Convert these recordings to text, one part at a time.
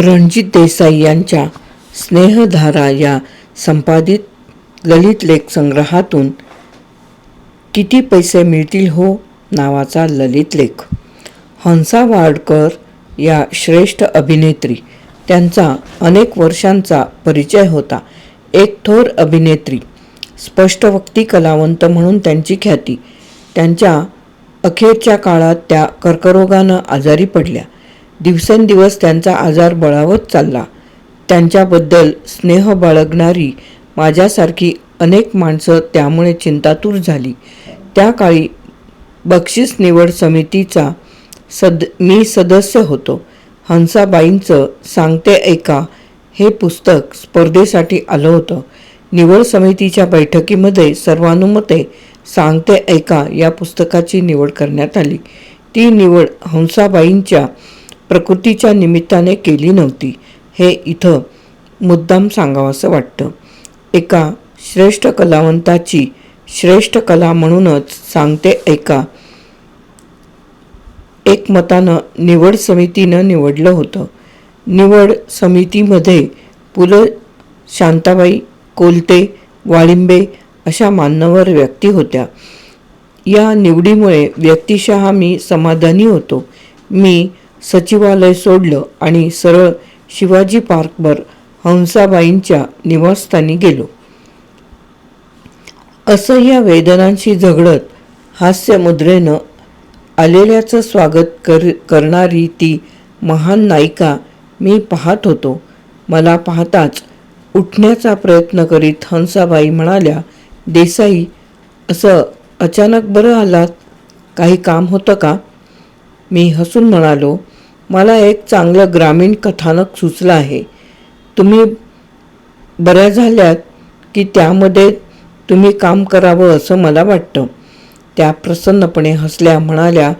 रणजित देसाई यांच्या स्नेहधारा या संपादित ललित लेख संग्रहातून किती पैसे मिळतील हो नावाचा ललित लेख. हंसा वाडकर या श्रेष्ठ अभिनेत्री. त्यांचा अनेक वर्षांचा परिचय होता. एक थोर अभिनेत्री स्पष्टवक्ती कलावंत म्हणून त्यांची ख्याती. त्यांच्या अखेरच्या काळात त्या कर्करोगानं आजारी पडल्या. दिवसेंदिवस त्यांचा आजार बळावत चालला. त्यांच्याबद्दल स्नेह बाळगणारी माझ्यासारखी अनेक माणसं त्यामुळे चिंतातूर झाली. त्या काळी बक्षीस निवड समितीचा सद मी सदस्य होतो. हंसाबाईंचं सांगते ऐका हे पुस्तक स्पर्धेसाठी आलं होतं. निवड समितीच्या बैठकीमध्ये सर्वानुमते सांगते ऐका या पुस्तकाची निवड करण्यात आली. ती निवड हंसाबाईंच्या प्रकृतीच्या निमित्ताने केली नव्हती. हे इथं मुद्दाम सांगावंसं वाटतं. एका श्रेष्ठ कलावंताची श्रेष्ठ कला म्हणूनच सांगते ऐका एकमतानं निवड समितीनं निवडलं होतं. निवड समितीमध्ये पु ल शांताबाई कोलते वाळिंबे अशा मान्यवर व्यक्ती होत्या. या निवडीमुळे व्यक्तिशः मी समाधानी होतो. मी सचिवालय सोडलं आणि सरळ शिवाजी पार्कवर हंसाबाईंच्या निवासस्थानी गेलो. असह्य वेदनांशी झगडत हास्यमुद्रेनं आलेल्याचं स्वागत कर करणारी ती महान नायिका मी पाहत होतो. मला पाहताच उठण्याचा प्रयत्न करीत हंसाबाई म्हणाल्या देसाई असं अचानक बरं आलात? काही काम होतं का? मी हसून म्हणालो मला एक चांगलं ग्रामीण कथानक सुचलं आहे. तुम्ही बऱ्या झाल्यात की त्यामध्ये तुम्ही काम करावं असं मला वाटतं. त्या प्रसन्नपणे हसल्या म्हणाल्या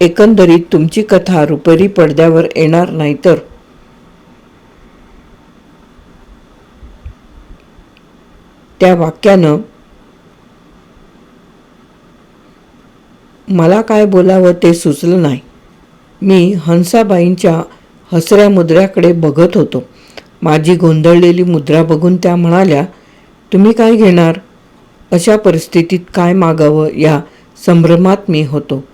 एकंदरीत तुमची कथा रुपेरी पडद्यावर येणार नाही तर त्या वाक्यानं मला काय बोलावं ते सुचलं नाही. मी हंसाबाईंच्या हसऱ्या मुद्र्याकडे बघत होतो. माझी गोंधळलेली मुद्रा बघून त्या म्हणाल्या तुम्ही काय घेणार? अशा परिस्थितीत काय मागावं या संभ्रमात मी होतो.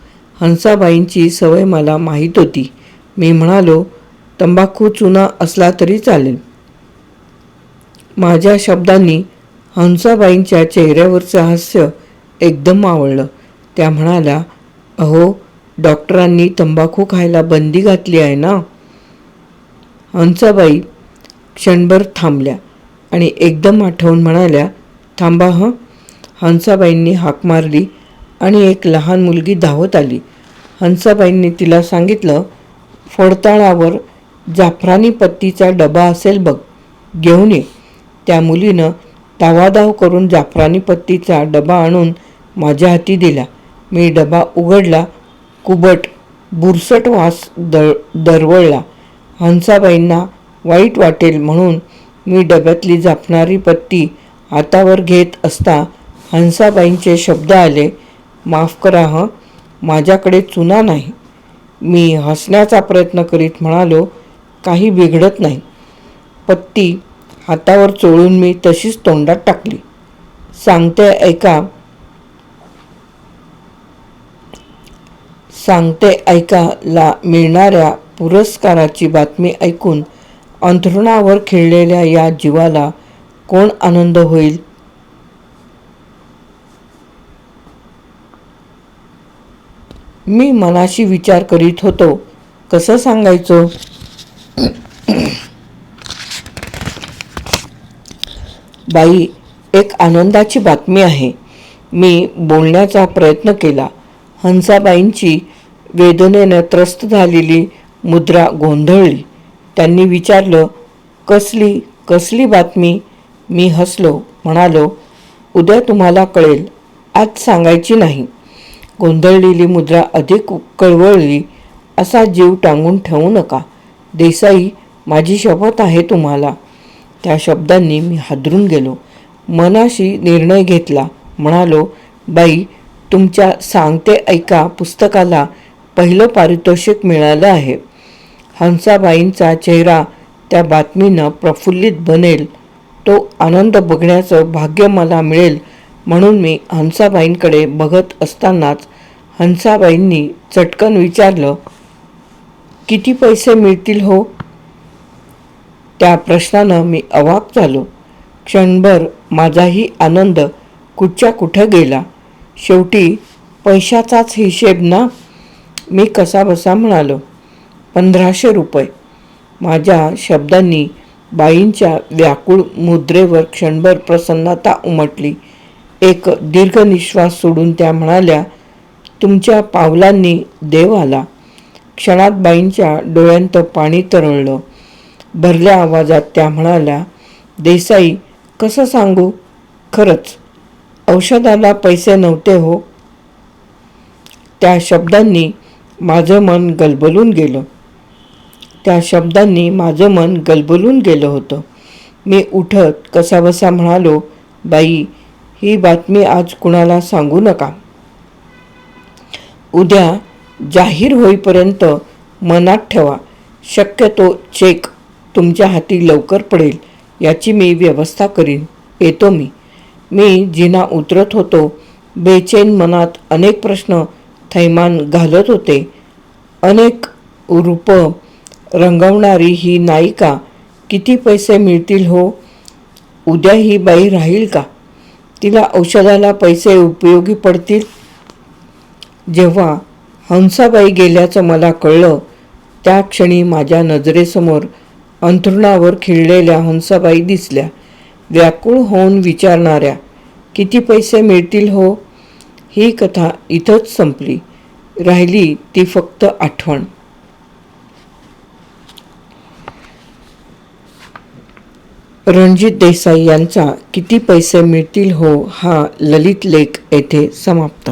हंसाबाईंची सवय मला माहीत होती. मी म्हणालो तंबाखू चुना असला तरी चालेल. माझ्या शब्दांनी हंसाबाईंच्या चेहऱ्यावरचं हास्य एकदम आवडलं. त्या म्हणाल्या अहो डॉक्टरांनी तंबाखू खायला बंदी घातली आहे ना? हंसाबाई क्षणभर थांबल्या आणि एकदम आठवून म्हणाल्या थांबा हं. हंसाबाईंनी हाक मारली आणि एक लहान मुलगी धावत आली. हंसाबाईंनी तिला सांगितलं फडताळावर जाफरानी पत्तीचा डबा असेल बघ घेऊन ये. त्या मुलीनं धावाधाव करून जाफरानी पत्तीचा डबा आणून माझ्या हाती दिला. मी डबा उघडला कुबट बुरसट वास दळ दरवळला. हंसाबाईंना वाईट वाटेल म्हणून मी डब्यातली झापणारी पत्ती हातावर घेत असता हंसाबाईंचे शब्द आले माफ करा हं माझ्याकडे चुना नाही. मी हसण्याचा प्रयत्न करीत म्हणालो काही बिघडत नाही. पत्ती हातावर चोळून मी तशीच तोंडात टाकली. सांगते ऐका सांगते ऐका ला मिळणाऱ्या पुरस्काराची बातमी ऐकून अंथरुणावर खेळलेल्या या जीवाला कोण आनंद होईल? मी मनाशी विचार करीत होतो. कसं सांगायचो? बाई एक आनंदाची बातमी आहे. मी बोलण्याचा प्रयत्न केला. हंसाबाईंची वेदनेनं त्रस्त झालेली मुद्रा गोंधळली. त्यांनी विचारलं कसली कसली बातमी? मी हसलो म्हणालो उद्या तुम्हाला कळेल आज सांगायची नाही. गोंधळलेली मुद्रा अधिक कळवळली असा जीव टांगून ठेवू नका. देसाई माझी शपथ आहे तुम्हाला. त्या शब्दांनी मी हादरून गेलो. मनाशी निर्णय घेतला. म्हणालो बाई तुमच्या सांगते ऐका पुस्तकाला पहिलं पारितोषिक मिळालं आहे. हंसाबाईंचा चेहरा त्या बातमीनं प्रफुल्लित बनेल. तो आनंद बघण्याचं भाग्य मला मिळेल म्हणून मी हंसाबाईंकडे बघत असतानाच हंसाबाईंनी चटकन विचारलं किती पैसे मिळतील हो? त्या प्रश्नानं मी अवाक झालो. क्षणभर माझाही आनंद कुठच्या कुठं गेला. शेवटी पैशाचाच हिशेब ना? मी कसा बसा म्हणालो पंधराशे रुपये. माझ्या शब्दांनी बाईंच्या व्याकुळ मुद्रेवर क्षणभर प्रसन्नता उमटली. एक दीर्घ निश्वास सोडून त्या म्हणाल्या तुमच्या पावलांनी देव आला. क्षणात बाईंच्या डोळ्यांत पाणी तरळलं. भरल्या आवाजात त्या म्हणाल्या देसाई कसं सांगू? खरंच औषधाला पैसे नव्हते हो. त्या शब्दांनी माझं मन गलबलून गेलं. त्या शब्दांनी माझं मन गलबलून गेलं होतं. मी उठत कसाबसा म्हणालो बाई ही बातमी आज कुणाला सांगू नका. उद्या जाहीर होईपर्यंत मनात ठेवा. शक्यतो चेक तुमच्या हाती लवकर पडेल याची मी व्यवस्था करीन. येतो मी. मी जिना उतरत होतो. बेचैन मनात अनेक प्रश्न थैमान घालत होते. अनेक रूपं रंगवणारी ही नायिका किती पैसे मिळतील हो? उद्या ही बाई राहील का? तिला औषधाला पैसे उपयोगी पडतील? जेव्हा हंसाबाई गेल्याचं मला कळलं त्या क्षणी माझ्या नजरेसमोर अंथरुणावर खिळलेल्या हंसाबाई दिसल्या. व्याकुळ होऊन विचारणाऱ्या किती पैसे मिळतील हो? ही कथा इथंच संपली. राहिली ती फक्त आठवण. रणजित देसाई यांचा किती पैसे मिळतील हो हा ललित लेख येथे समाप्त.